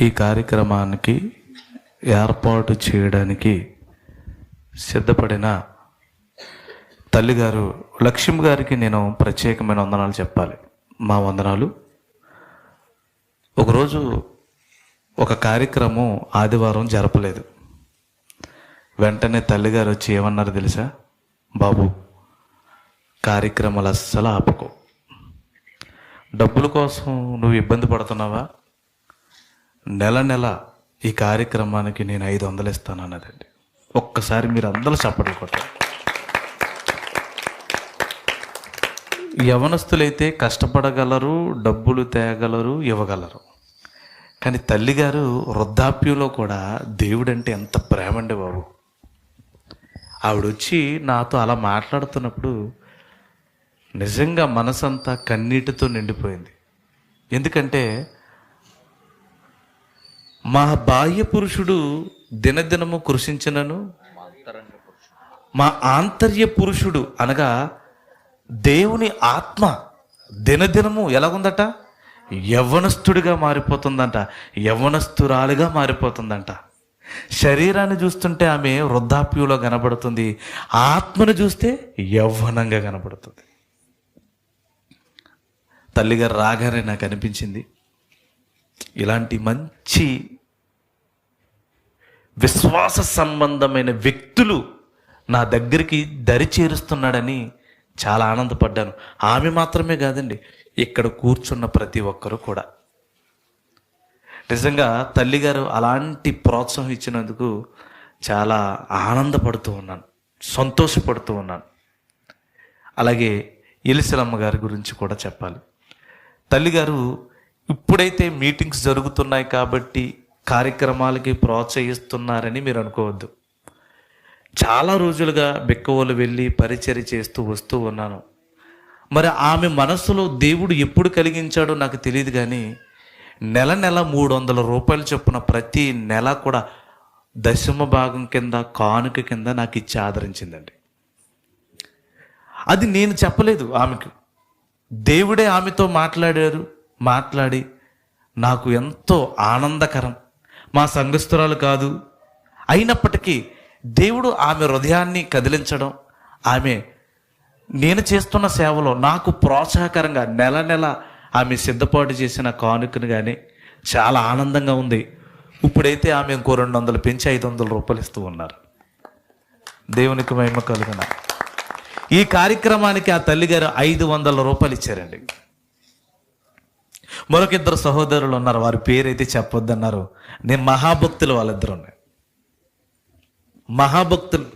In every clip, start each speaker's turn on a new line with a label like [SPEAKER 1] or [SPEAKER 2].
[SPEAKER 1] ఈ కార్యక్రమానికి ఏర్పాటు చేయడానికి సిద్ధపడిన తల్లిగారు లక్ష్మి గారికి నేను ప్రత్యేకమైన వందనాలు చెప్పాలి. మా వందనాలు. ఒకరోజు ఒక కార్యక్రమం ఆదివారం జరపలేదు. వెంటనే తల్లిగారు వచ్చి ఏమన్నారు తెలుసా? బాబు కార్యక్రమాలు అస్సలు ఆపకు. డబ్బుల కోసం నువ్వు ఇబ్బంది పడుతున్నావా? నెల నెల ఈ కార్యక్రమానికి నేను ఐదు వందలు ఇస్తాను అన్నదండి. ఒక్కసారి మీరు అందరూ చప్పట్లు కొట్టారు యవనస్తులైతే కష్టపడగలరు డబ్బులు తేగలరు ఇవ్వగలరు. కానీ తల్లిగారు వృద్ధాప్యంలో కూడా దేవుడంటే ఎంత ప్రేమ అండి బాబు. ఆవిడ వచ్చి నాతో అలా మాట్లాడుతున్నప్పుడు నిజంగా మనసంతా కన్నీటితో నిండిపోయింది. ఎందుకంటే మా బాహ్య పురుషుడు దినదినము కృషించినను. మా ఆంతర్య పురుషుడు అనగా దేవుని ఆత్మ దినదినము ఎలాగుందట? యవ్వనస్తుడిగా మారిపోతుందంట యవ్వనస్తురాలుగా మారిపోతుందంట. శరీరాన్ని చూస్తుంటే ఆమె వృద్ధాప్యంలో కనబడుతుంది ఆత్మను చూస్తే యవ్వనంగా కనబడుతుంది. తల్లిగారు రాగానే నాకు అనిపించింది ఇలాంటి మంచి విశ్వాస సంబంధమైన వ్యక్తులు నా దగ్గరికి దరి చేరుస్తున్నాడని చాలా ఆనందపడ్డాను. ఆమె మాత్రమే కాదండి ఇక్కడ కూర్చున్న ప్రతి ఒక్కరూ కూడా. నిజంగా తల్లిగారు అలాంటి ప్రోత్సాహం ఇచ్చినందుకు చాలా ఆనందపడుతూ ఉన్నాను సంతోషపడుతూ ఉన్నాను. అలాగే ఎలిసలమ్మ గారి గురించి కూడా చెప్పాలి. తల్లిగారు ఇప్పుడైతే మీటింగ్స్ జరుగుతున్నాయి కాబట్టి కార్యక్రమాలకి ప్రోత్సహిస్తున్నారని మీరు అనుకోవద్దు. చాలా రోజులుగా బిక్కవోలు వెళ్ళి పరిచర్య చేస్తూ వస్తూ ఉన్నాను. మరి ఆమె మనసులో దేవుడు ఎప్పుడు కలిగించాడో నాకు తెలియదు కానీ నెల నెల మూడు వందల రూపాయలు చొప్పున ప్రతి నెల కూడా దశమ భాగం కింద కానుక కింద నాకు ఇచ్చి ఆదరించిందండి. అది నేను చెప్పలేదు ఆమెకు. దేవుడే ఆమెతో మాట్లాడారు. మాట్లాడి నాకు ఎంతో ఆనందకరం. మా సంఘస్థురాలు కాదు. అయినప్పటికీ దేవుడు ఆమె హృదయాన్ని కదిలించడం ఆమె నేను చేస్తున్న సేవలో నాకు ప్రోత్సాహకరంగా నెల నెల ఆమె సిద్ధపాటు చేసిన కానుకను కానీ చాలా ఆనందంగా ఉంది. ఇప్పుడైతే ఆమె ఇంకో రెండు వందలు పెంచి ఐదు వందల రూపాయలు ఇస్తూ ఉన్నారు. దేవునికి మహిమ కలుగున. ఈ కార్యక్రమానికి ఆ తల్లిగారు ఐదు వందల రూపాయలు ఇచ్చారండి. మరొక ఇద్దరు సహోదరులు ఉన్నారు. వారి పేరైతే చెప్పొద్దన్నారు. నేను మహాభక్తులు వాళ్ళిద్దరు ఉన్నాయి మహాభక్తులు.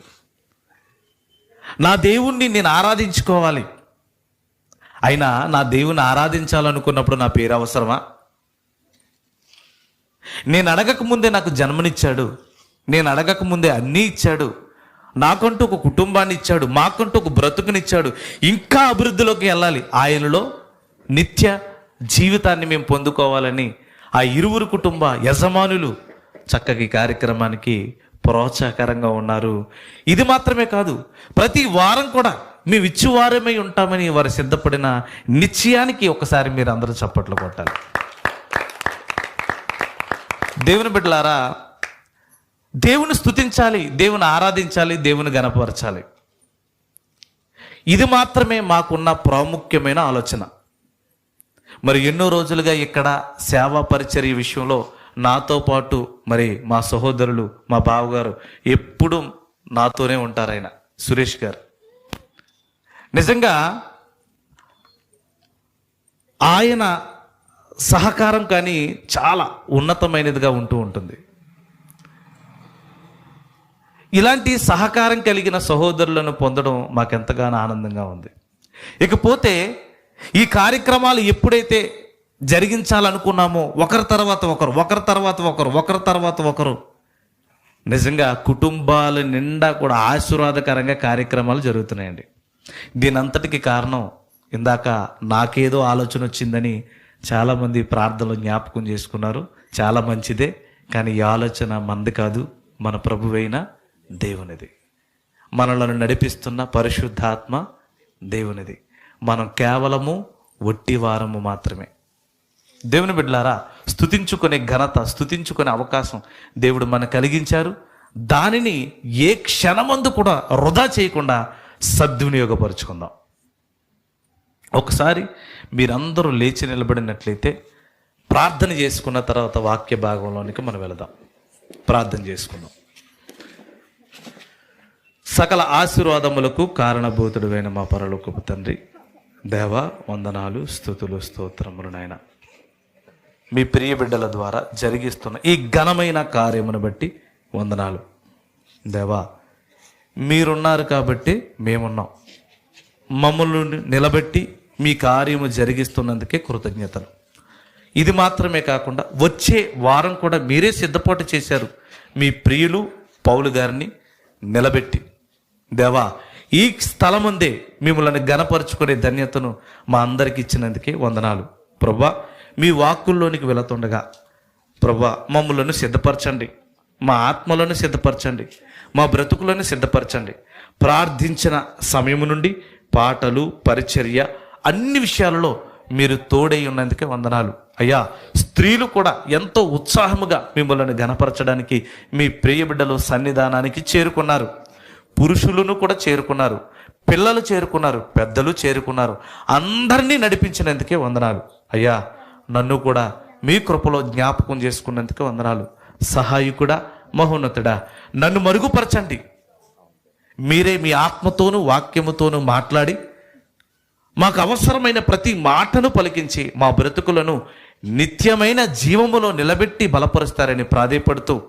[SPEAKER 1] నా దేవుణ్ణి నేను ఆరాధించుకోవాలి. అయినా నా దేవుని ఆరాధించాలనుకున్నప్పుడు నా పేరు అవసరమా? నేను అడగక ముందే నాకు జన్మనిచ్చాడు. నేను అడగక ముందే అన్నీ ఇచ్చాడు. నాకంటూ ఒక కుటుంబాన్ని ఇచ్చాడు. మాకంటూ ఒక బ్రతుకునిచ్చాడు. ఇంకా అభివృద్ధిలోకి వెళ్ళాలి. ఆయనలో నిత్య జీవితాన్ని మేము పొందుకోవాలని ఆ ఇరువురు కుటుంబ యజమానులు చక్కగా కార్యక్రమానికి ప్రోత్సాహకరంగా ఉన్నారు. ఇది మాత్రమే కాదు ప్రతి వారం కూడా మేము ఇచ్చివారమై ఉంటామని వారు సిద్ధపడిన నిశ్చయానికి ఒకసారి మీరు అందరూ చప్పట్లు కొట్టాలి. దేవుని బిడ్డలారా దేవుని స్తుతించాలి దేవుని ఆరాధించాలి దేవుని గనపరచాలి ఇది మాత్రమే మాకున్న ప్రాముఖ్యమైన ఆలోచన. మరి ఎన్నో రోజులుగా ఇక్కడ సేవా పరిచర్య విషయంలో నాతో పాటు మరి మా సహోదరులు మా బావగారు ఎప్పుడు నాతోనే ఉంటారు ఆయన సురేష్ గారు. నిజంగా ఆయన సహకారం కానీ చాలా ఉన్నతమైనదిగా ఉంటూ ఉంటుంది. ఇలాంటి సహకారం కలిగిన సహోదరులను పొందడం మాకెంతగానో ఆనందంగా ఉంది. ఇకపోతే ఈ కార్యక్రమాలు ఎప్పుడైతే జరిగించాలనుకున్నామో ఒకరి తర్వాత ఒకరు ఒకరి తర్వాత ఒకరు ఒకరి తర్వాత ఒకరు నిజంగా కుటుంబాల నిండా కూడా ఆశీర్వాదకరంగా కార్యక్రమాలు జరుగుతున్నాయండి. దీనంతటికి కారణం ఇందాక నాకేదో ఆలోచన వచ్చిందని చాలామంది ప్రార్థనలు జ్ఞాపకం చేసుకున్నారు. చాలా మంచిదే కానీ ఈ ఆలోచన మంది కాదు మన ప్రభువైన దేవునిది. మనలను నడిపిస్తున్న పరిశుద్ధాత్మ దేవునిది. మనం కేవలము వట్టి వారము మాత్రమే. దేవుని బిడ్డలారా స్తుతించుకునే ఘనత స్థుతించుకునే అవకాశం దేవుడు మన కలిగించారు. దానిని ఏ క్షణమందు కూడా వృధా చేయకుండా సద్వినియోగపరుచుకుందాం. ఒకసారి మీరందరూ లేచి నిలబడినట్లయితే ప్రార్థన చేసుకున్న తర్వాత వాక్య భాగంలోనికి మనం వెళదాం. ప్రార్థన చేసుకుందాం. సకల ఆశీర్వాదములకు కారణభూతుడువైన మా పరలోకపు తండ్రి దేవ వందనాలు స్థుతులు స్తోత్రములు నాయన. మీ ప్రియ బిడ్డల ద్వారా జరిగిస్తున్న ఈ ఘనమైన కార్యమును బట్టి వందనాలు. దేవా మీరున్నారు కాబట్టి మేమున్నాం. మమ్మల్ని నిలబెట్టి మీ కార్యము జరిగిస్తున్నందుకే కృతజ్ఞతలు. ఇది మాత్రమే కాకుండా వచ్చే వారం కూడా మీరే సిద్ధపాటు చేశారు. మీ ప్రియులు పౌలు గారిని నిలబెట్టి. దేవా ఈ స్థలం ఉందే మిమ్మల్ని గనపరుచుకునే ధన్యతను మా అందరికి ఇచ్చినందుకే వందనాలు. ప్రభా మీ వాక్కుల్లోనికి వెళుతుండగా ప్రభా మమ్మలను సిద్ధపరచండి. మా ఆత్మలను సిద్ధపరచండి. మా బ్రతుకులను సిద్ధపరచండి. ప్రార్థించిన సమయం నుండి పాటలు పరిచర్య అన్ని విషయాలలో మీరు తోడై ఉన్నందుకే వందనాలు. అయ్యా స్త్రీలు కూడా ఎంతో ఉత్సాహముగా మిమ్మల్ని గనపరచడానికి మీ ప్రియబిడ్డలు సన్నిధానానికి చేరుకున్నారు. పురుషులను కూడా చేరుకున్నారు పిల్లలు చేరుకున్నారు పెద్దలు చేరుకున్నారు. అందరినీ నడిపించినందుకే వందనాలు. అయ్యా నన్ను కూడా మీ కృపలో జ్ఞాపకం చేసుకున్నందుకే వందనాలు. సహాయకుడా మహోన్నతుడా నన్ను మరుగుపరచండి. మీరే మీ ఆత్మతోనూ వాక్యముతోనూ మాట్లాడి మాకు అవసరమైన ప్రతి మాటను పలికించి మా బ్రతుకులను నిత్యమైన జీవములో నిలబెట్టి బలపరుస్తారని ప్రాధేయపడుతూ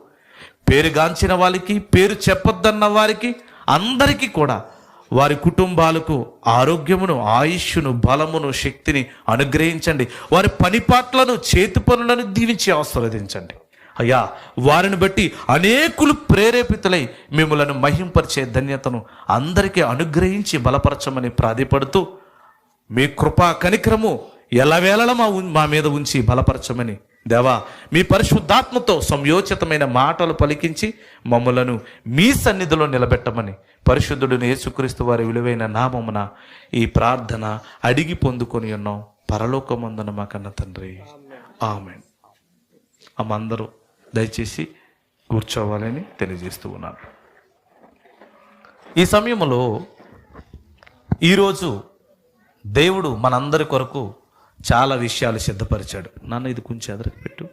[SPEAKER 1] పేరుగాంచిన వారికి పేరు చెప్పొద్దన్న వారికి అందరికీ కూడా వారి కుటుంబాలకు ఆరోగ్యమును ఆయుష్ను బలమును శక్తిని అనుగ్రహించండి. వారి పనిపాట్లను చేతి పనులను దీవించి ఆస్వాదించండి అయ్యా వారిని బట్టి అనేకులు ప్రేరేపితులై మిమ్మలను మహింపరిచే ధన్యతను అందరికీ అనుగ్రహించి బలపరచమని ప్రాధిపడుతూ మీ కృపా కనికరము ఎలవేళల మా మా మీద ఉంచి బలపరచమని దేవా మీ పరిశుద్ధాత్మతో సంయోచితమైన మాటలు పలికించి మమ్మలను మీ సన్నిధిలో నిలబెట్టమని పరిశుద్ధుడిని యేసుక్రీస్తు వారి విలువైన నామమున ఈ ప్రార్థన అడిగి పొందుకొని ఉన్నాం. పరలోకమందున మా కన్న తండ్రి. ఆమె అందరూ దయచేసి కూర్చోవాలని తెలియజేస్తూ ఉన్నాను ఈ సమయంలో ఈరోజు దేవుడు మనందరి కొరకు చాలా విషయాలు సిద్ధపరిచాడు. నాన్న ఇది కొంచెం ఎదరికి పెట్టు.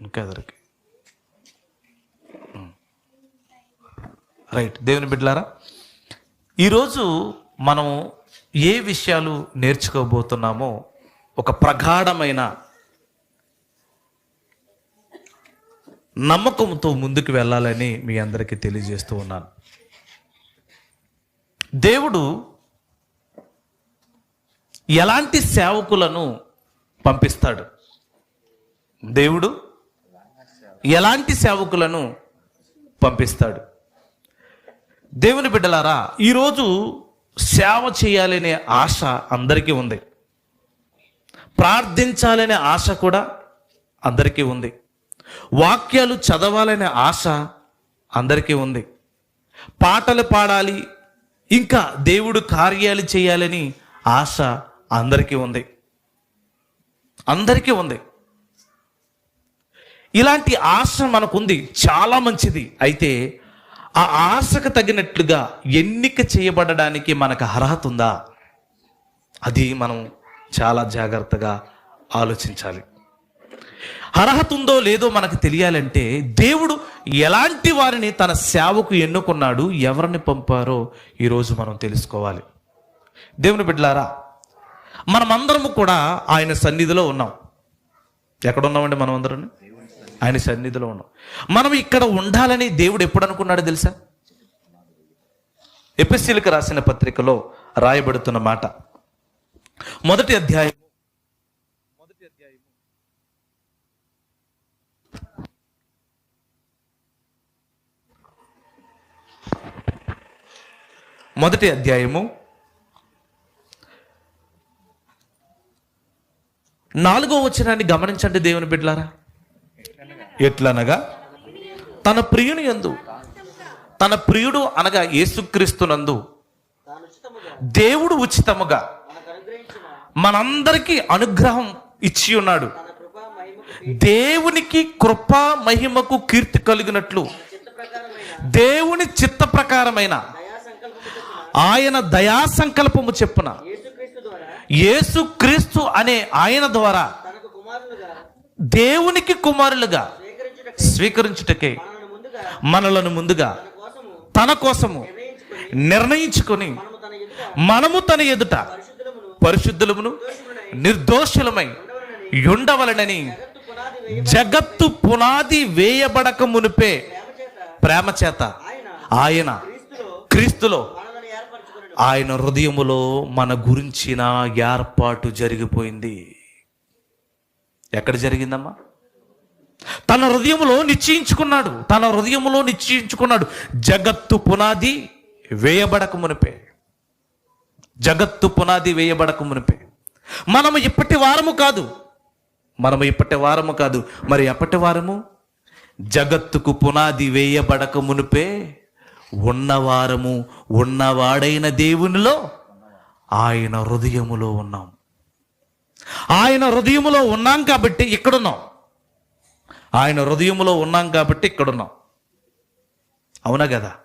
[SPEAKER 1] ఇంకా ఎదరికి. రైట్. దేవుని బిడ్డలారా ఈరోజు మనం ఏ విషయాలు నేర్చుకోబోతున్నామో ఒక ప్రగాఢమైన నమ్మకంతో ముందుకు వెళ్ళాలని మీ అందరికీ తెలియజేస్తూ ఉన్నాను. దేవుడు ఎలాంటి సేవకులను పంపిస్తాడు? దేవుడు ఎలాంటి సేవకులను పంపిస్తాడు? దేవుని బిడ్డలారా ఈరోజు సేవ చేయాలనే ఆశ అందరికీ ఉంది. ప్రార్థించాలనే ఆశ కూడా అందరికీ ఉంది. వాక్యాలు చదవాలనే ఆశ అందరికీ ఉంది. పాటలు పాడాలి ఇంకా దేవుడు కార్యాలు చేయాలని ఆశ అందరికీ ఉంది. అందరికీ ఉంది. ఇలాంటి ఆశ మనకుంది చాలా మంచిది. అయితే ఆ ఆశకు తగినట్లుగా ఎన్నిక చేయబడడానికి మనకు అర్హత ఉందా? అది మనం చాలా జాగ్రత్తగా ఆలోచించాలి. అర్హత ఉందో లేదో మనకు తెలియాలంటే దేవుడు ఎలాంటి వారిని తన సేవకు ఎన్నుకున్నాడు ఎవరిని పంపారో ఈరోజు మనం తెలుసుకోవాలి. దేవుని బిడ్డలారా మనమందరము కూడా ఆయన సన్నిధిలో ఉన్నాం. ఎక్కడ ఉన్నామండి మనం అందరం ఆయన సన్నిధిలో ఉన్నాం. మనం ఇక్కడ ఉండాలని దేవుడు ఎప్పుడు అనుకున్నాడో తెలుసా? ఎపిసిల్కి రాసిన పత్రికలో రాయబడుతున్న మాట. మొదటి అధ్యాయం మొదటి అధ్యాయము నాలుగో వచనాన్ని గమనించండి దేవుని బిడ్డలారా. ఎట్లనగా? తన ప్రియుని యందు తన ప్రియుడు అనగా యేసుక్రీస్తునందు దేవుడు ఉచితముగా మనందరికీ అనుగ్రహం ఇచ్చి ఉన్నాడు. దేవునికి కృపా మహిమకు కీర్తి కలిగినట్లు దేవుని చిత్త ప్రకారమైన ఆయన దయా సంకల్పము చెప్పున
[SPEAKER 2] యేసుక్రీస్తు ద్వారా
[SPEAKER 1] యేసు క్రీస్తు అనే ఆయన ద్వారా దేవునికి కుమారులుగా
[SPEAKER 2] స్వీకరించుటకు
[SPEAKER 1] మనలను ముందుగా
[SPEAKER 2] తన కోసము నిర్ణయించుకొని మనము తన ఎదుట పరిశుద్ధులమును
[SPEAKER 1] నిర్దోషులమై ఉండవలనని
[SPEAKER 2] జగత్తు పునాది
[SPEAKER 1] వేయబడక మునిపే
[SPEAKER 2] ప్రేమ చేత ఆయన క్రీస్తులో
[SPEAKER 1] ఆయన హృదయములో మన గురించిన ఏర్పాటు జరిగిపోయింది. ఎక్కడ జరిగిందమ్మా? తన హృదయంలో నిశ్చయించుకున్నాడు. తన హృదయములో నిశ్చయించుకున్నాడు. జగత్తు పునాది వేయబడక మునిపే. జగత్తు పునాది వేయబడక మునిపే. మనము ఇప్పటి వారము కాదు. మనము ఇప్పటి వారము కాదు. మరి ఎప్పటి వారము? జగత్తుకు పునాది వేయబడక మునిపే. ఉన్నవారము ఉన్నవాడైన దేవునిలో ఆయన హృదయములో ఉన్నాం. ఆయన హృదయములో ఉన్నాం కాబట్టి ఇక్కడున్నాం. ఆయన హృదయములో ఉన్నాం కాబట్టి ఇక్కడున్నాం. అవునా కదా?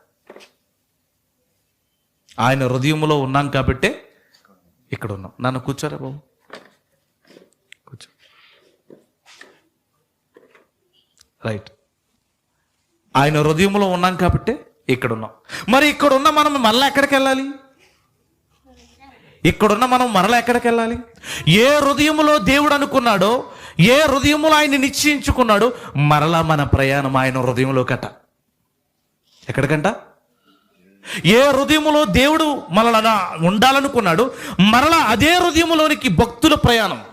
[SPEAKER 1] ఆయన హృదయములో ఉన్నాం కాబట్టి ఇక్కడ ఉన్నాం నన్ను కూర్చోరా బాబు. కూర్చో. రైట్ ఆయన హృదయంలో ఉన్నాం కాబట్టి ఇక్కడ ఉన్నాం మరి ఇక్కడ ఉన్న మనం మళ్ళీ ఎక్కడికి వెళ్ళాలి? ఇక్కడున్న మనం మరలా ఎక్కడికి వెళ్ళాలి? ఏ హృదయములో దేవుడు అనుకున్నాడో ఏ హృదయములో ఆయన నిశ్చయించుకున్నాడో మరలా మన ప్రయాణం ఆయన హృదయంలో కట ఎక్కడికంట? ఏ హృదయములో దేవుడు మనలా ఉండాలనుకున్నాడు మరలా అదే హృదయములోనికి భక్తుల ప్రయాణం.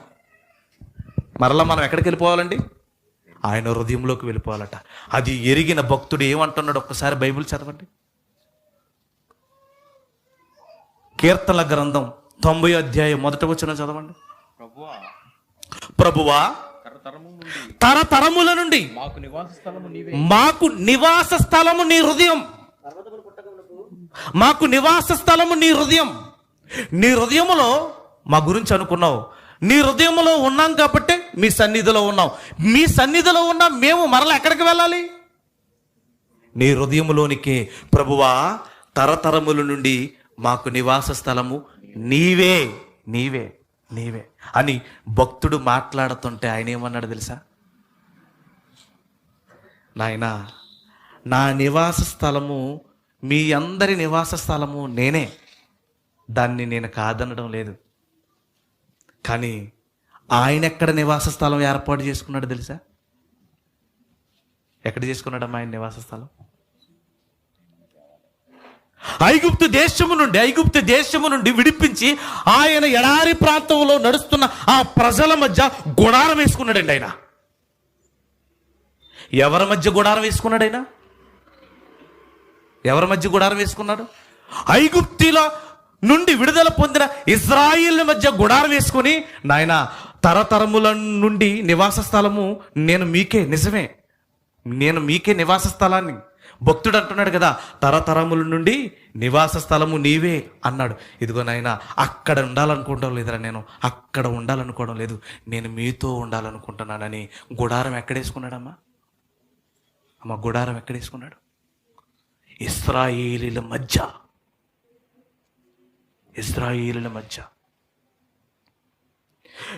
[SPEAKER 1] మరలా మనం ఎక్కడికి వెళ్ళిపోవాలండి? ఆయన హృదయంలోకి వెళ్ళిపోవాలట. అది ఎరిగిన భక్తుడు ఏమంటున్నాడు? ఒక్కసారి బైబిల్ చదవండి. కీర్తనల గ్రంథం తొంభై అధ్యాయం మొదట వచ్చిన చదవండి.
[SPEAKER 3] ప్రభువా
[SPEAKER 1] తరతరముల నుండి
[SPEAKER 3] మాకు నివాస స్థలము నీవే.
[SPEAKER 1] మాకు నివాస స్థలము నీ హృదయం. మాకు నివాస స్థలము నీ హృదయం. నీ హృదయములో మా గురించి అనుకున్నావు. నీ హృదయంలో ఉన్నాం కాబట్టి మీ సన్నిధిలో ఉన్నాం. మీ సన్నిధిలో ఉన్న మేము మరల ఎక్కడికి వెళ్ళాలి? నీ హృదయములోనికి ప్రభువా తరతరముల నుండి మాకు నివాస స్థలము నీవే నీవే నీవే అని భక్తుడు మాట్లాడుతుంటే ఆయన ఏమన్నాడు తెలుసా? నాయనా నా నివాస స్థలము మీ అందరి నివాస స్థలము నేనే. దాన్ని నేను కాదనడం లేదు. కానీ ఆయన ఎక్కడ నివాస స్థలం ఏర్పాటు చేసుకున్నాడు తెలుసా? ఎక్కడ చేసుకున్నాడమ్మా ఆయన నివాస స్థలం? ఐగుప్తు దేశము నుండి ఐగుప్తు దేశము నుండి విడిపించి ఆయన ఎడారి ప్రాంతంలో నడుస్తున్న ఆ ప్రజల మధ్య గుడారం వేసుకున్నాడండి ఆయన. ఎవరి మధ్య గుడారం వేసుకున్నాడు ఆయన? ఎవరి మధ్య గుడారం వేసుకున్నాడు? ఐగుప్తిలో నుండి విడుదల పొందిన ఇజ్రాయిల్ మధ్య గుడారం వేసుకుని నాయన తరతరముల నుండి నివాస స్థలము నేను మీకే నిజమే. నేను మీకే నివాస స్థలాన్ని. భక్తుడు అంటున్నాడు కదా తరతరముల నుండి నివాస స్థలము నీవే అన్నాడు. ఇదిగో నాయన అక్కడ ఉండాలనుకోవడం లేదురా నేను. అక్కడ ఉండాలనుకోవడం లేదు. నేను మీతో ఉండాలనుకుంటున్నానని. గుడారం ఎక్కడేసుకున్నాడమ్మా? అమ్మ గుడారం ఎక్కడేసుకున్నాడు? ఇస్రాయేలీల మధ్య. ఇస్రాయేలీల మధ్య.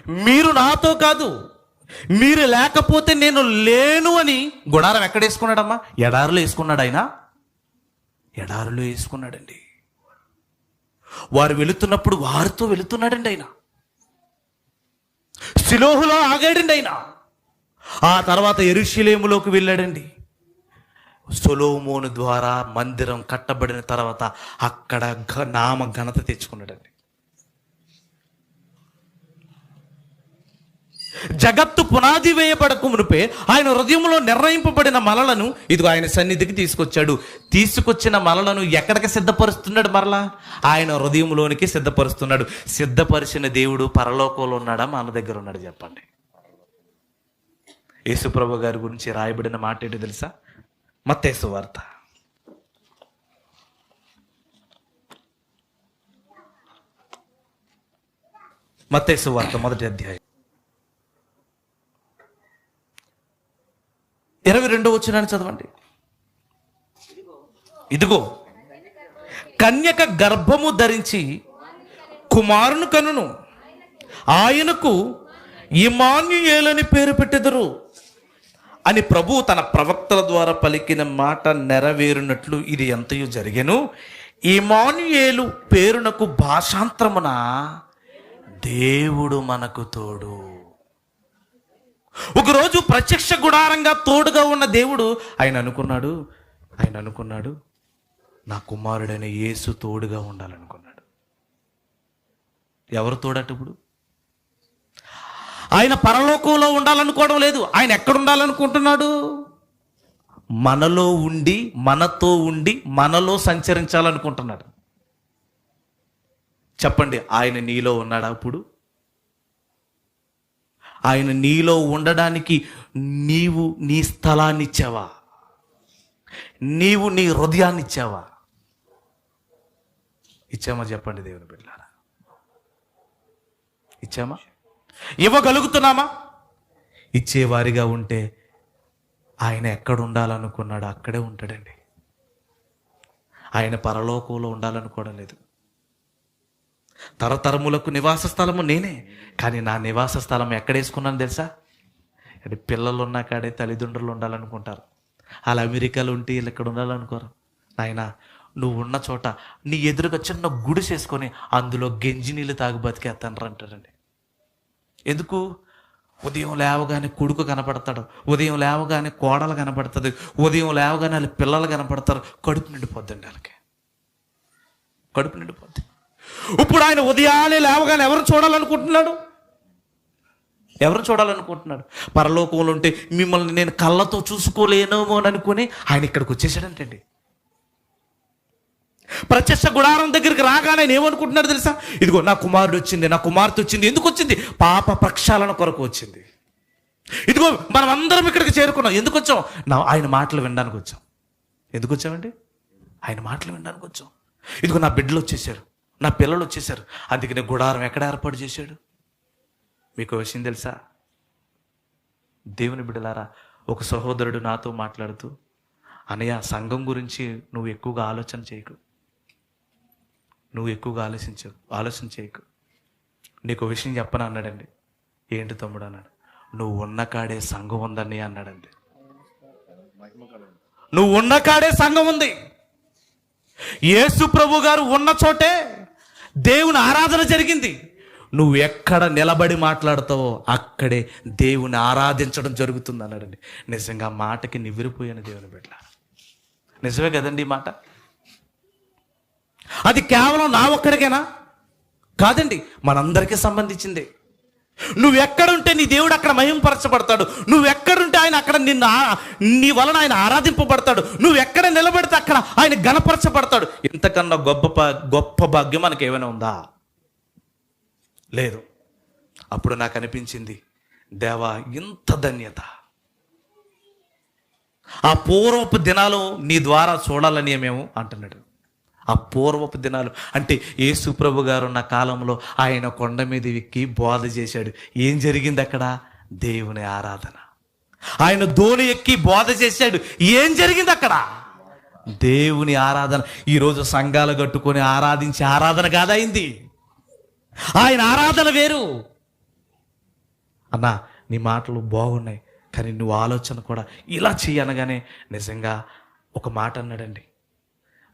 [SPEAKER 1] మీరు నాతో కాదు మీరు లేకపోతే నేను లేను అని గుడారం ఎక్కడ వేసుకున్నాడమ్మా ఎడారులో వేసుకున్నాడు ఆయన ఎడారులో వేసుకున్నాడండి. వారు వెళుతున్నప్పుడు వారితో వెళుతున్నాడండి ఆయన. సిలోహులో ఆగాడండి ఆయన. ఆ తర్వాత ఎరుషిలేములోకి వెళ్ళాడండి. సొలోమోను ద్వారా మందిరం కట్టబడిన తర్వాత అక్కడ నామ ఘనత తెచ్చుకున్నాడండి. జగత్తు పునాది వేయబడక మునిపే ఆయన హృదయంలో నిర్ణయింపబడిన మలలను ఇదిగో ఆయన సన్నిధికి తీసుకొచ్చాడు. తీసుకొచ్చిన మలలను ఎక్కడికి సిద్ధపరుస్తున్నాడు మరలా? ఆయన హృదయంలోనికి సిద్ధపరుస్తున్నాడు. సిద్ధపరిచిన దేవుడు పరలోకంలో ఉన్నాడా? మన దగ్గర ఉన్నాడు చెప్పండి. యేసుప్రభు గారి గురించి రాయబడిన మాట ఏంటి తెలుసా? మత్తేసు వార్త మత్తేసు వార్త మొదటి అధ్యాయం ఇరవై రెండో వచ్చినాన్ని చదవండి ఇదిగో కన్యక గర్భము ధరించి కుమారును కనును ఆయనకు ఇమాన్యుయేలని పేరు పెట్టెదరు అని ప్రభు తన ప్రవక్తల ద్వారా పలికిన మాట నెరవేరునట్లు ఇది ఎంతయో జరిగెను. ఇమానుయేలు పేరునకు భాషాంతరమున దేవుడు మనకు తోడు. ఒకరోజు ప్రత్యక్ష గుడారంగా తోడుగా ఉన్న దేవుడు ఆయన అనుకున్నాడు ఆయన అనుకున్నాడు నా కుమారుడైన యేసు తోడుగా ఉండాలనుకున్నాడు. ఎవరు తోడట ఇప్పుడు? ఆయన పరలోకంలో ఉండాలనుకోవడం లేదు. ఆయన ఎక్కడ ఉండాలనుకుంటున్నాడు? మనలో ఉండి మనతో ఉండి మనలో సంచరించాలనుకుంటున్నాడు. చెప్పండి ఆయన నీలో ఉన్నాడా అప్పుడు? ఆయన నీలో ఉండడానికి నీవు నీ స్థలాన్ని ఇచ్చావా? నీవు నీ హృదయాన్ని ఇచ్చావా? ఇచ్చామా చెప్పండి దేవుని బిడ్డారా ఇచ్చామా? ఇవ్వగలుగుతున్నామా? ఇచ్చేవారిగా ఉంటే ఆయన ఎక్కడ ఉండాలనుకున్నాడో అక్కడే ఉంటాడండి. ఆయన పరలోకంలో ఉండాలనుకోవడం లేదు. తరతరములకు నివాస స్థలము నేనే కానీ నా నివాస స్థలం ఎక్కడేసుకున్నాను తెలుసా? అంటే పిల్లలు ఉన్న కాడే తల్లిదండ్రులు ఉండాలనుకుంటారు. అలా అమెరికాలో ఉంటే వీళ్ళు ఇక్కడ ఉండాలనుకోరు. నాయన నువ్వు ఉన్న చోట నీ ఎదురుగా చిన్న గుడి చేసుకొని అందులో గెంజి నీళ్ళు తాగి బతికేస్తాను అంటారండి ఎందుకు? ఉదయం లేవగానే కొడుకు కనపడతాడు ఉదయం లేవగానే కోడలు కనపడుతుంది ఉదయం లేవగానే వాళ్ళ పిల్లలు కనపడతారు. కడుపు నిండిపోద్దండి వాళ్ళకి. కడుపు నిండిపోద్ది. ఇప్పుడు ఆయన ఉదయాన్నే లేవగానే ఎవరు చూడాలనుకుంటున్నాడు? ఎవరు చూడాలనుకుంటున్నాడు? పరలోకంలో ఉంటే మిమ్మల్ని నేను కళ్ళతో చూసుకోలేనేమో అని అనుకుని ఆయన ఇక్కడికి వచ్చేసాడంటండి. ప్రత్యక్ష గుడారం దగ్గరికి రాగానే ఆయన ఏమనుకుంటున్నాడు తెలుసా? ఇదిగో నా కుమారుడు వచ్చింది నా కుమార్తె వచ్చింది. ఎందుకు వచ్చింది? పాప ప్రక్షాళన కొరకు వచ్చింది. ఇదిగో మనం అందరం ఇక్కడికి చేరుకున్నాం. ఎందుకు వచ్చాం? నా ఆయన మాటలు వినడానికి వచ్చాం. ఎందుకు వచ్చామండి? ఆయన మాటలు వినడానికి వచ్చాం. ఇదిగో నా బిడ్డలు వచ్చేసారు నా పిల్లలు వచ్చేసారు అందుకని గుడారం ఎక్కడ ఏర్పాటు చేశాడు? మీకు విషయం తెలుసా? దేవుని బిడ్డలారా ఒక సహోదరుడు నాతో మాట్లాడుతూ అనయ్య సంఘం గురించి నువ్వు ఎక్కువగా ఆలోచన చేయకు. నువ్వు ఎక్కువగా ఆలోచించు ఆలోచన చేయకు. నీకు విషయం చెప్పను అన్నాడండి. ఏంటి తమ్ముడు అన్నాడు. నువ్వు ఉన్న కాడే సంఘం ఉందని అన్నాడండి. నువ్వు ఉన్న కాడే సంఘం ఉంది. యేసు ప్రభు గారు ఉన్న చోటే దేవుని ఆరాధన జరిగింది. నువ్వు ఎక్కడ నిలబడి మాట్లాడతావో అక్కడే దేవుని ఆరాధించడం జరుగుతుంది అన్నాడండి. నిజంగా మాటకి నివ్విరిపోయాను దేవుని బిడ్డ. నిజమే కదండి ఈ మాట? అది కేవలం నా ఒక్కడికేనా? కాదండి మనందరికీ సంబంధించింది. నువ్వు ఎక్కడుంటే నీ దేవుడు అక్కడ మహింపరచబడతాడు. నువ్వు ఎక్కడుంటే ఆయన అక్కడ నిన్ను నీ వలన ఆయన ఆరాధింపబడతాడు. నువ్వు ఎక్కడ నిలబడితే అక్కడ ఆయన గణపరచబడతాడు. ఇంతకన్నా గొప్ప గొప్ప భాగ్యం మనకి ఏమైనా ఉందా? లేదు. అప్పుడు నాకు అనిపించింది దేవా ఇంత ధన్యత. ఆ పూర్వపు దినాలు నీ ద్వారా చూడాలని మేము అంటున్నాడు. ఆ పూర్వపు దినాలు. అంటే యేసు ప్రభు గారు ఉన్న కాలంలో ఆయన కొండ మీద ఎక్కి బోధ చేశాడు. ఏం జరిగింది అక్కడ? దేవుని ఆరాధన. ఆయన ధోని ఎక్కి బోధ చేశాడు. ఏం జరిగింది అక్కడ? దేవుని ఆరాధన. ఈరోజు సంఘాలు కట్టుకొని ఆరాధించే ఆరాధన కాదైంది ఆయన ఆరాధన వేరు. అన్నా నీ మాటలు బాగున్నాయి కానీ నువ్వు ఆలోచన కూడా ఇలా చేయనగానే నిజంగా ఒక మాట అన్నాడండి.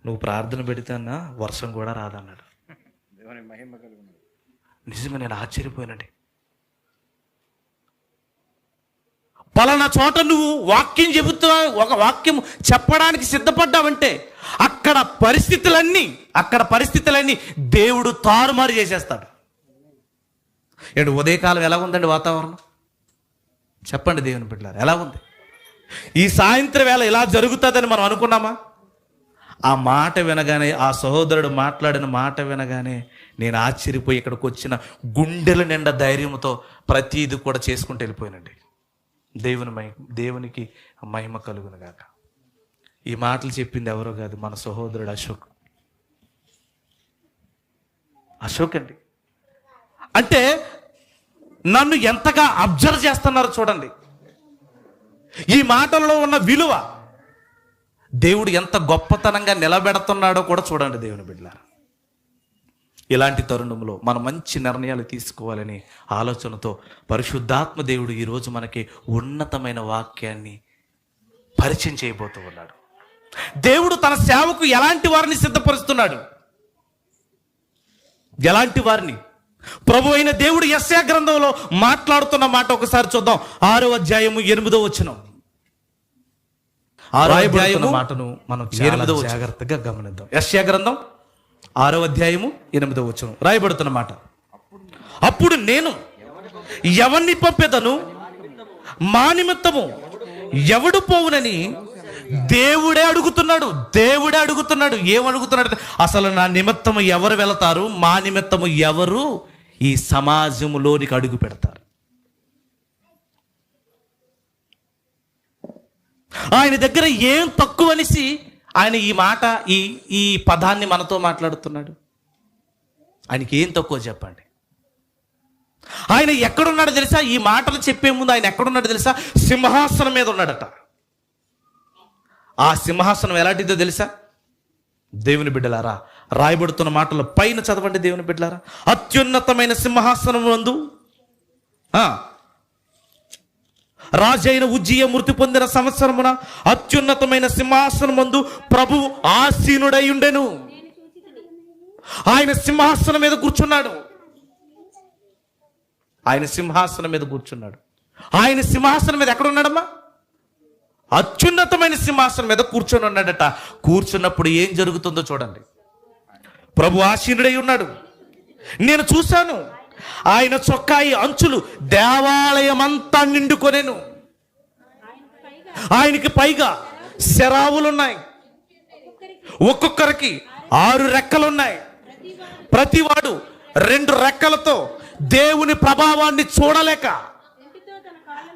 [SPEAKER 1] నువ్వు ప్రార్థన పెడితే అన్నా వర్షం కూడా రాదన్నాడు. నిజంగా నేను ఆశ్చర్యపోయానండి. పలానా చోట నువ్వు వాక్యం చెబుతా ఒక వాక్యం చెప్పడానికి సిద్ధపడ్డావంటే అక్కడ పరిస్థితులన్నీ అక్కడ పరిస్థితులన్నీ దేవుడు తారుమారు చేసేస్తాడు. ఏడు ఉదయకాలం ఎలా ఉందండి వాతావరణం? చెప్పండి దేవుని బిడ్డలారు ఎలా ఉంది? ఈ సాయంత్రం వేళ ఇలా జరుగుతుందని మనం అనుకున్నామా? ఆ మాట వినగానే ఆ సహోదరుడు మాట్లాడిన మాట వినగానే నేను ఆశ్చర్యపోయి ఇక్కడికి వచ్చిన గుండెల నిండా ధైర్యంతో ప్రతీది కూడా చేసుకుంటూ వెళ్ళిపోయానండి. దేవుని మహి దేవునికి మహిమ కలుగును గాక. ఈ మాటలు చెప్పింది ఎవరో కాదు మన సహోదరుడు అశోక్. అశోక్ అండి. అంటే నన్ను ఎంతగా అబ్జర్వ్ చేస్తున్నారో చూడండి. ఈ మాటల్లో ఉన్న విలువ దేవుడు ఎంత గొప్పతనంగా నిలబెడుతున్నాడో కూడా చూడండి దేవుని బిడ్డలారా. ఇలాంటి తరుణంలో మనం మంచి నిర్ణయాలు తీసుకోవాలని ఆలోచనతో పరిశుద్ధాత్మ దేవుడు ఈరోజు మనకి ఉన్నతమైన వాక్యాన్ని పరిచయం చేయబోతూ ఉన్నాడు. దేవుడు తన సేవకు ఎలాంటి వారిని సిద్ధపరుస్తున్నాడు? ఎలాంటి వారిని? ప్రభు అయిన దేవుడు యస్యా గ్రంథంలో మాట్లాడుతున్న మాట ఒకసారి చూద్దాం. ఆరో అధ్యాయము ఎనిమిదో వచ్చినాం ఆరో అధ్యాయము మాటను మనం ఎనిమిదో జాగ్రత్తగా గమనిద్దాం. యస్యా గ్రంథం ఆరో అధ్యాయము ఎనిమిదో వచ్చును రాయబడుతున్న మాట. అప్పుడు నేను ఎవరిని పంపేదను? మా నిమిత్తము ఎవడు పోవునని దేవుడే అడుగుతున్నాడు. దేవుడే అడుగుతున్నాడు. ఏమడుగుతున్నాడు అసలు నా నిమిత్తము ఎవరు వెళతారు? మా నిమిత్తము ఎవరు? ఈ సమాజంలోనికి అడుగు పెడతారు. ఆయన దగ్గర ఏం తక్కువ అనేసి ఆయన ఈ మాట ఈ ఈ పదాన్ని మనతో మాట్లాడుతున్నాడు. ఆయనకి ఏం తక్కువ చెప్పండి? ఆయన ఎక్కడున్నాడో తెలుసా? ఈ మాటలు చెప్పే ముందు ఆయన ఎక్కడున్నాడో తెలుసా? సింహాసనం మీద ఉన్నాడట. ఆ సింహాసనం ఎలాంటిదో తెలుసా? దేవుని బిడ్డలారా రాయబడుతున్న మాటలు పైన చదవండి దేవుని బిడ్డలారా. అత్యున్నతమైన సింహాసనం వందు రాజైన ఉజ్జీయ మృతి పొందిన సంవత్సరమున అత్యున్నతమైన సింహాసనం మందు ప్రభు ఆసీనుడై ఉండెను ఆయన సింహాసనం మీద కూర్చున్నాడు. ఆయన సింహాసనం మీద కూర్చున్నాడు. ఆయన సింహాసనం మీద ఎక్కడ ఉన్నాడమ్మా అత్యున్నతమైన సింహాసనం మీద కూర్చొని ఉన్నాడట. కూర్చున్నప్పుడు ఏం జరుగుతుందో చూడండి. ప్రభు ఆశీనుడై ఉన్నాడు. నేను చూశాను. ఆయన చొక్కాయి అంచులు దేవాలయం అంతా నిండుకొనేను. ఆయనకి పైగా శరావులున్నాయి ఒక్కొక్కరికి ఆరు రెక్కలున్నాయి. ప్రతివాడు రెండు రెక్కలతో దేవుని ప్రభావాన్ని చూడలేక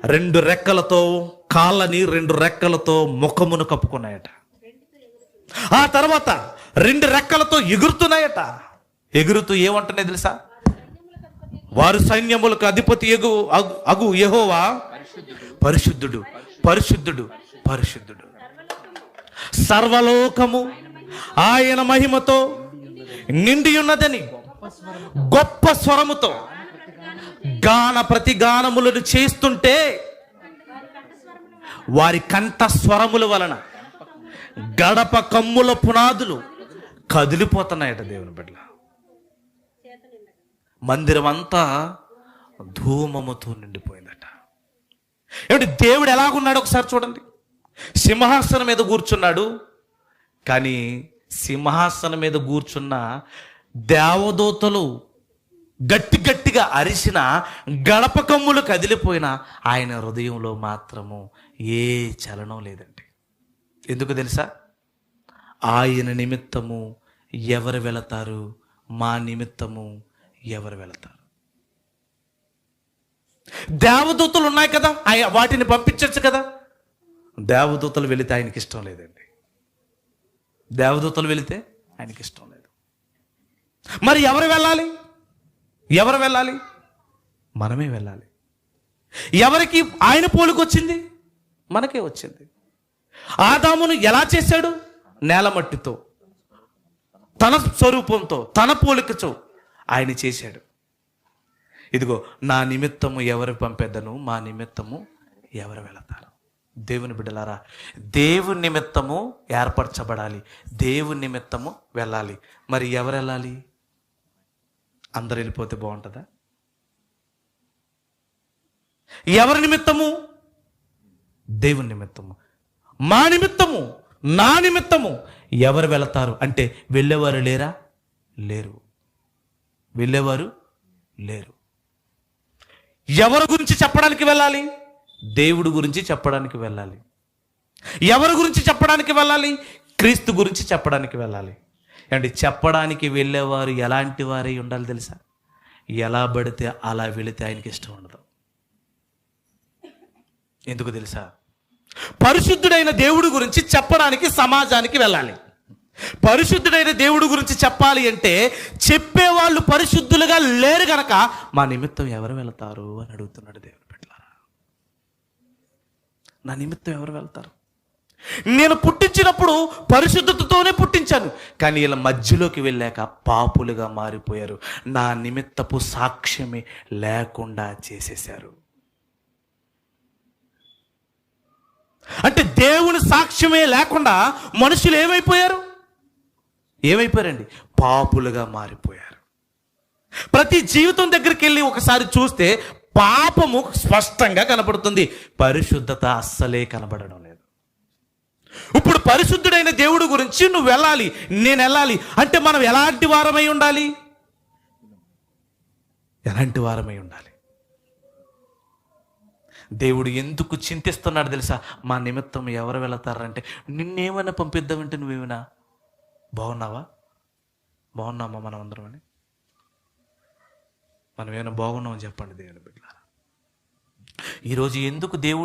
[SPEAKER 1] రెండు రెక్కలతో కాళ్ళని రెండు రెక్కలతో ముఖమును కప్పుకున్నాయట. ఆ తర్వాత రెండు రెక్కలతో ఎగురుతున్నాయట. ఎగురుతూ ఏమంటున్నాయి తెలుసా? వారు సైన్యములకు అధిపతి ఎగు అగు- అగు పరిశుద్ధుడు. పరిశుద్ధుడు. పరిశుద్ధుడు. సర్వలోకము ఆయన మహిమతో నిండి ఉన్నదని గొప్ప స్వరముతో గాన ప్రతిగానములను చేస్తుంటే వారి కంఠ స్వరముల వలన గడప కమ్ముల పునాదులు కదిలిపోతున్నాయట దేవుని బిడ్డ మందిరం అంతా ధూమముతో నిండిపోయిందట. ఏమిటి దేవుడు ఎలాగున్నాడు ఒకసారి చూడండి. సింహాసనం మీద కూర్చున్నాడు కానీ సింహాసనం మీద కూర్చున్న దేవదూతలు గట్టి గట్టిగా అరిసిన గడప కమ్ములు కదిలిపోయిన ఆయన హృదయంలో మాత్రము ఏ చలనం లేదండి. ఎందుకు తెలుసా? ఆయన నిమిత్తము ఎవరు వెళతారు? మా నిమిత్తము ఎవరు వెళతారు? దేవదూతలు ఉన్నాయి కదా వాటిని పంపించవచ్చు కదా. దేవదూతలు వెళితే ఆయనకి ఇష్టం లేదండి. దేవదూతలు వెళితే ఆయనకి ఇష్టం లేదు. మరి ఎవరు వెళ్ళాలి? ఎవరు వెళ్ళాలి? మనమే వెళ్ళాలి. ఎవరికి ఆయన పోలికొచ్చింది మనకే వచ్చింది. ఆదామును ఎలా చేశాడు? నేల మట్టితో తన స్వరూపంతో తన పోలికతో. ఆయన చేశాడు. ఇదిగో నా నిమిత్తము ఎవరు పంపేద్దను? మా నిమిత్తము ఎవరు వెళతారు? దేవుని బిడ్డలారా దేవుని నిమిత్తము ఏర్పరచబడాలి. దేవుని నిమిత్తము వెళ్ళాలి. మరి ఎవరు వెళ్ళాలి? అందరు వెళ్ళిపోతే బాగుంటుందా? ఎవరి నిమిత్తము? దేవుని నిమిత్తము. మా నిమిత్తము నా నిమిత్తము ఎవరు వెళతారు? అంటే వెళ్ళేవారు లేరా? లేరు. వెళ్ళేవారు లేరు. ఎవరి గురించి చెప్పడానికి వెళ్ళాలి? దేవుడి గురించి చెప్పడానికి వెళ్ళాలి. ఎవరి గురించి చెప్పడానికి వెళ్ళాలి? క్రీస్తు గురించి చెప్పడానికి వెళ్ళాలి. అంటే చెప్పడానికి వెళ్ళేవారు ఎలాంటి వారై ఉండాలి తెలుసా? ఎలా పడితే అలా వెళితే ఆయనకి ఇష్టం ఉండదు. ఎందుకు తెలుసా? పరిశుద్ధుడైన దేవుడి గురించి చెప్పడానికి సమాజానికి వెళ్ళాలి. పరిశుద్ధుడైన దేవుడి గురించి చెప్పాలి అంటే చెప్పేవాళ్ళు పరిశుద్ధులుగా లేరు గనక మా నిమిత్తం ఎవరు వెళతారు అని అడుగుతున్నాడు దేవుడు పెట్టారా నా నిమిత్తం ఎవరు వెళ్తారు? నేను పుట్టించినప్పుడు పరిశుద్ధతతోనే పుట్టించాను కానీ ఇలా మధ్యలోకి వెళ్ళాక పాపులుగా మారిపోయారు. నా నిమిత్తపు సాక్ష్యమే లేకుండా చేసేశారు. అంటే దేవుని సాక్ష్యమే లేకుండా మనుషులు ఏమైపోయారు? ఏమైపోయారండి? పాపులుగా మారిపోయారు. ప్రతి జీవితం దగ్గరికి వెళ్ళి ఒకసారి చూస్తే పాపము స్పష్టంగా కనబడుతుంది పరిశుద్ధత అస్సలే కనబడడం లేదు. ఇప్పుడు పరిశుద్ధుడైన దేవుడు గురించి నువ్వు వెళ్ళాలి నేను వెళ్ళాలి. అంటే మనం ఎలాంటి వారమై ఉండాలి? ఎలాంటి వారమై ఉండాలి? దేవుడు ఎందుకు చింతిస్తున్నాడు తెలుసా? మా నిమిత్తం ఎవరు వెళతారంటే నిన్నేమైనా పంపిద్దామంటే నువ్వేమైనా బాగున్నావా? బాగున్నామా మనం అందరం అని? మనం ఏమైనా బాగున్నామని చెప్పండి దేవుని బిడ్డ ఈరోజు ఎందుకు దేవుడు